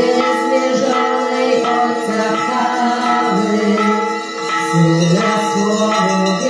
niezmierzonej od trachawy, Syna Słowa